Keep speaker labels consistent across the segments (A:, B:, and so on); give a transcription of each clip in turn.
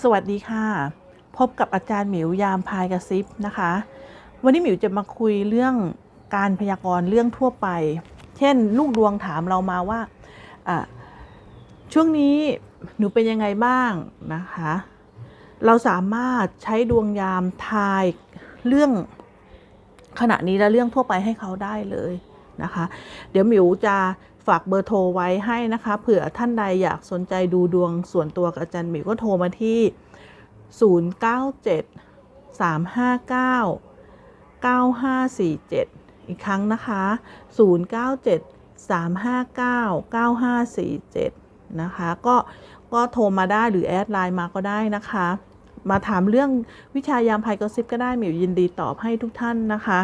A: สวัสดีค่ะ พบกับอาจารย์หมิวยามพายกระซิบนะคะ วันนี้หมิวจะมาคุยเรื่องการพยากรณ์เรื่องทั่วไป เช่น ลูกดวงถามเรามาว่า ช่วงนี้หนูเป็นยังไงบ้างนะคะ เราสามารถใช้ดวงยามทายเรื่องขณะนี้และเรื่องทั่วไปให้เขาได้เลย นะคะ เดี๋ยวหมิวจะฝากเบอร์โทรไว้ให้นะคะ เผื่อท่านใดอยากสนใจดูดวงส่วนตัวกับอาจารย์หมิวก็โทรมาที่ 097 359 9547 อีกครั้งนะคะ 097 359 9547 นะคะ ก็ก็โทรมาได้หรือแอดไลน์มาก็ได้นะคะ มาถามเรื่องวิชายามภัยกระซิบก็ได้หมิวยินดีตอบให้ทุกท่านนะคะ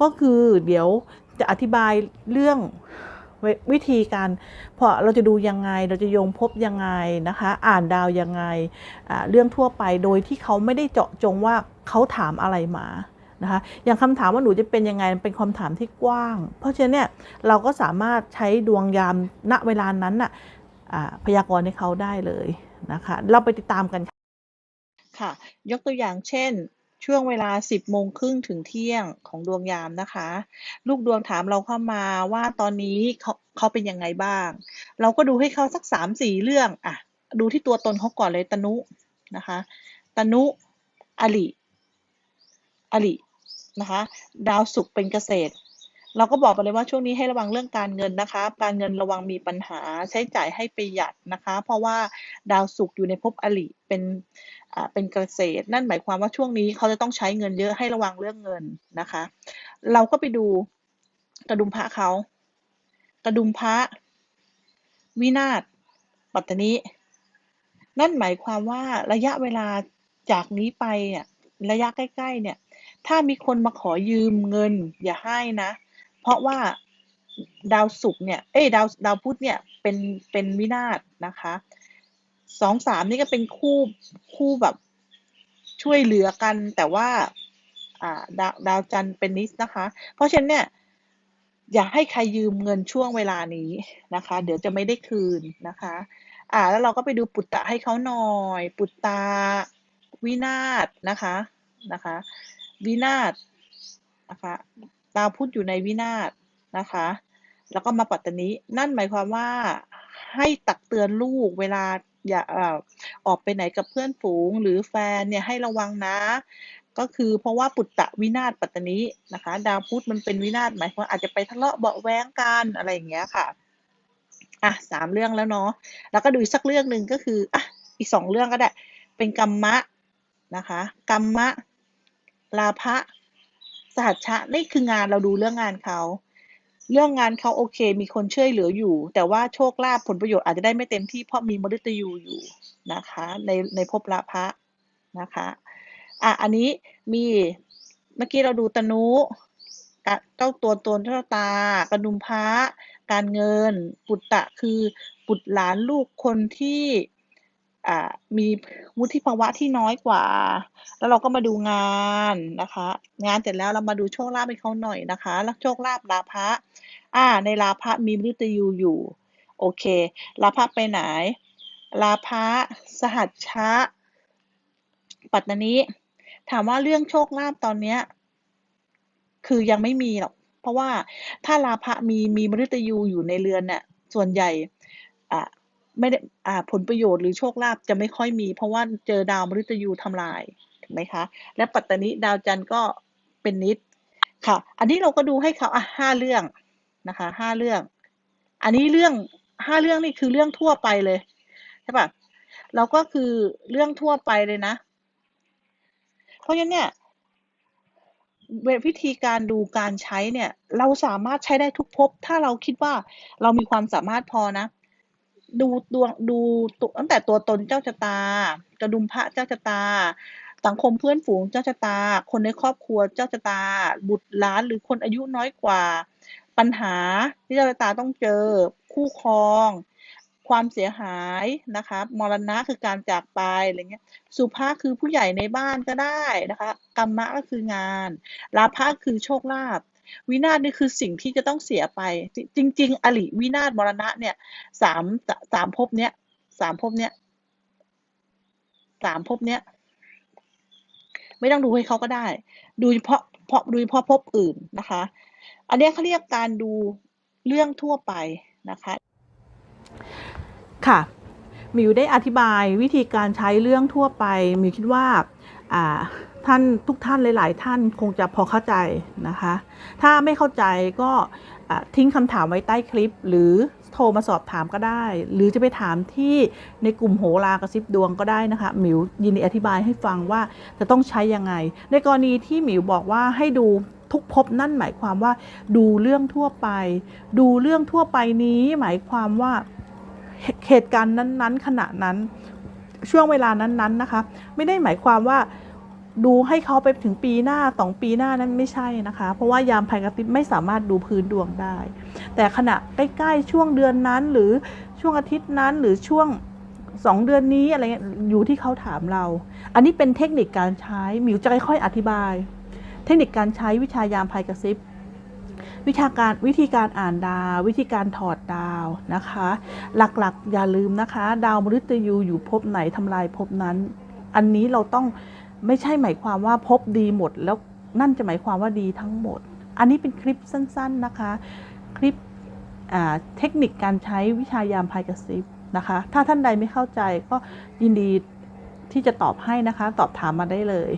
A: ก็คือเดี๋ยว จะอธิบายเรื่องววิธีการพอเราจะดูยังไงเราจะโยงพบยังไงนะคะ อ่านดาวยังไงเรื่องทั่วไปโดยที่เขาไม่ได้เจาะจงว่าเขาถามอะไรมานะคะอย่างคำถามว่าหนูจะเป็นยังไงเป็นคำถามที่กว้าง เพราะฉะนั้นเนี่ยเราก็สามารถใช้ดวงยามณเวลานั้นน่ะพยากรณ์ให้เขาได้เลยนะคะ เราไปติดตามกันค่ะ ยกตัวอย่างเช่น ช่วงเวลา 10โมงครึ่งถึงเที่ยงของดวงยามนะคะ ลูกดวงถามเราเข้ามาว่าตอนนี้เขาเขาเป็นยังไงบ้าง เราก็ดูให้เขาสัก3-4เรื่องอะดูที่ตัวตนเขาก่อนเลยตนุนะคะตนุอลิอลินะคะ ดาวศุกร์เป็นเกษตร เราก็บอกไปเลยว่าช่วงนี้ให้ระวังเรื่องการเงินนะคะ การเงินระวังมีปัญหาใช้จ่ายให้ประหยัดนะคะ เพราะว่าดาวศุกร์อยู่ในภพอลิเป็นอ่าเป็นเกษตร นั่นหมายความว่าช่วงนี้เขาจะต้องใช้เงินเยอะให้ระวังเรื่องเงินนะคะ เราก็ไปดูกระดุมพระเขากระดุมพระวินาศปัตตนินั่นหมายความว่าระยะเวลาจากนี้ไปเนี่ยระยะใกล้ ๆ เนี่ย ถ้ามีคนมาขอยืมเงิน อย่าให้นะ เพราะว่าดาวศุกร์เนี่ย เอ้ยดาวดาวพุธเนี่ยเป็นเป็นวินาศนะคะสองสามนี่ก็เป็นคู่คู่แบบช่วยเหลือกัน แต่ว่าอ่าดาวดาวจันทร์เป็นนิสนะคะ เพราะฉะนั้นเนี่ยอย่าให้ใครยืมเงินช่วงเวลานี้นะคะ เดี๋ยวจะไม่ได้คืนนะคะ อ่า แล้วเราก็ไปดูปุตตะให้เขาหน่อย ปุตตาวินาศนะคะนะคะ วินาศนะคะ ดาวพุธอยู่ในวินาศนะคะ แล้วก็มาปัตตนินั่นหมายความว่าให้ตักเตือนลูกเวลาอย่าออกไปไหนกับเพื่อนฝูงหรือแฟนเนี่ยให้ระวังนะ ก็คือเพราะว่าปุตตะวินาศปัตตนินะคะ ดาวพุธมันเป็นวินาศหมายความอาจจะไปทะเลาะเบาะแว้งกันอะไรอย่างเงี้ยค่ะอะสามเรื่องแล้วเนาะแล้วก็ดูอีกสักเรื่องหนึ่งก็คืออะอีกสองเรื่องก็ได้ เป็นกรรมะนะคะกรรมะลาภะ สหัชชะนี่คืองานเราดูเรื่องงานเขาเรื่องงานเขาโอเค มีคนช่วยเหลืออยู่ แต่ว่าโชคลาภผลประโยชน์อาจจะได้ไม่เต็มที่เพราะมีมฤตยูอยู่นะคะ ในในภพลาภะนะคะอะอันนี้มีเมื่อกี้เราดูตนุกเจ้าตัวตนเจ้าตากระดุมพระการเงินปุตตะคือบุตหลานลูกคนที่ มีวุฒิภาวะที่น้อยกว่า แล้วเราก็มาดูงานนะคะ งานเสร็จแล้วเรามาดูโชคลาภให้เขาหน่อยนะคะแล้วโชคลาภลาภะอ่า ในลาภะมีมฤตยูอยู่ โอเค ลาภะไปไหน ลาภะสหัชชะ ปัตตนิถามว่าเรื่องโชคลาภตอนเนี้ย คือยังไม่มีหรอก เพราะว่าถ้าลาภะมีมีมฤตยูอยู่ในเรือนเนี่ยส่วนใหญ่ อ่า ไม่ได้อ่าผลประโยชน์หรือโชคลาภจะไม่ค่อยมี เพราะว่าเจอดาวมฤตยูทำลายถูกไหมคะ และปัตตานิดาวจันทร์ก็เป็นนิดค่ะ อันนี้เราก็ดูให้เขาอะห้าเรื่องนะคะห้าเรื่อง อันนี้เรื่องห้าเรื่องนี่คือเรื่องทั่วไปเลยใช่ปะเราก็คือเรื่องทั่วไปเลยนะ เพราะฉะนั้นเนี่ยวิธีการดูการใช้เนี่ย เราสามารถใช้ได้ทุกภพถ้าเราคิดว่าเรามีความสามารถพอนะ ดูดวงดูตั้งแต่ตัวตนเจ้าชะตากระดุมพระเจ้าชะตา สังคมเพื่อนฝูงเจ้าชะตา คนในครอบครัวเจ้าชะตา บุตรหลานหรือคนอายุน้อยกว่า ปัญหาที่เจ้าชะตาต้องเจอ คู่ครอง ความเสียหายนะคะมรณะคือการจากไปอะไรเงี้ย สุภาคือผู้ใหญ่ในบ้านก็ได้นะคะกรรมะก็คืองานลาภะคือโชคลาภ วินาศนี่คือสิ่งที่จะต้องเสียไป จริง ๆ อริวินาศมรณะเนี่ยสามสามภพเนี้ยสามภพเนี้ยสามภพเนี้ยไม่ต้องดูให้เขาก็ได้ ดูเฉพาะเพราะดูเฉพาะภพอื่นนะคะ อันนี้เขาเรียกการดูเรื่องทั่วไปนะคะ ค่ะมิวได้อธิบายวิธีการใช้เรื่องทั่วไปมิวคิดว่าอ่า ท่านทุกท่านหลาย ๆ ท่านคงจะพอเข้าใจนะคะ ถ้าไม่เข้าใจก็ทิ้งคำถามไว้ใต้คลิป หรือโทรมาสอบถามก็ได้ หรือจะไปถามที่ในกลุ่มโหรากระซิบดวงก็ได้นะคะ หมิวยินดีอธิบายให้ฟังว่าจะต้องใช้ยังไง ในกรณีที่หมิวบอกว่าให้ดูทุกภพนั่นหมายความว่า ดูเรื่องทั่วไป ดูเรื่องทั่วไปนี้หมายความว่าเหเหตุการณ์นั้น ๆ ขณะนั้น ช่วงเวลานั้น ๆ นะคะ ไม่ได้หมายความว่า ดูให้เขาไปถึงปีหน้าสองปีหน้านั้นไม่ใช่นะคะ เพราะว่ายามภัยกระติบไม่สามารถดูพื้นดวงได้ แต่ขณะใกล้ๆช่วงเดือนนั้นหรือช่วงอาทิตย์นั้นหรือช่วงสองเดือนนี้อะไรเงี้ยอยู่ที่เขาถามเรา อันนี้เป็นเทคนิคการใช้มิวจะค่อยๆอธิบาย เทคนิคการใช้วิชายามภัยกระซิบวิชาการวิธีการอ่านดาว วิธีการถอดดาวนะคะ หลักๆอย่าลืมนะคะ ดาวมฤตยูอยู่ภพไหนทำลายภพนั้น อันนี้เราต้อง ไม่ใช่หมายความว่าพบดีหมด แล้วนั่นจะหมายความว่าดีทั้งหมด อันนี้เป็นคลิปสั้น ๆนะคะ คลิปเทคนิคการใช้วิชายามพายกระซิบนะคะ ถ้าท่านใดไม่เข้าใจก็ยินดีที่จะตอบให้นะคะ ตอบถามมาได้เลย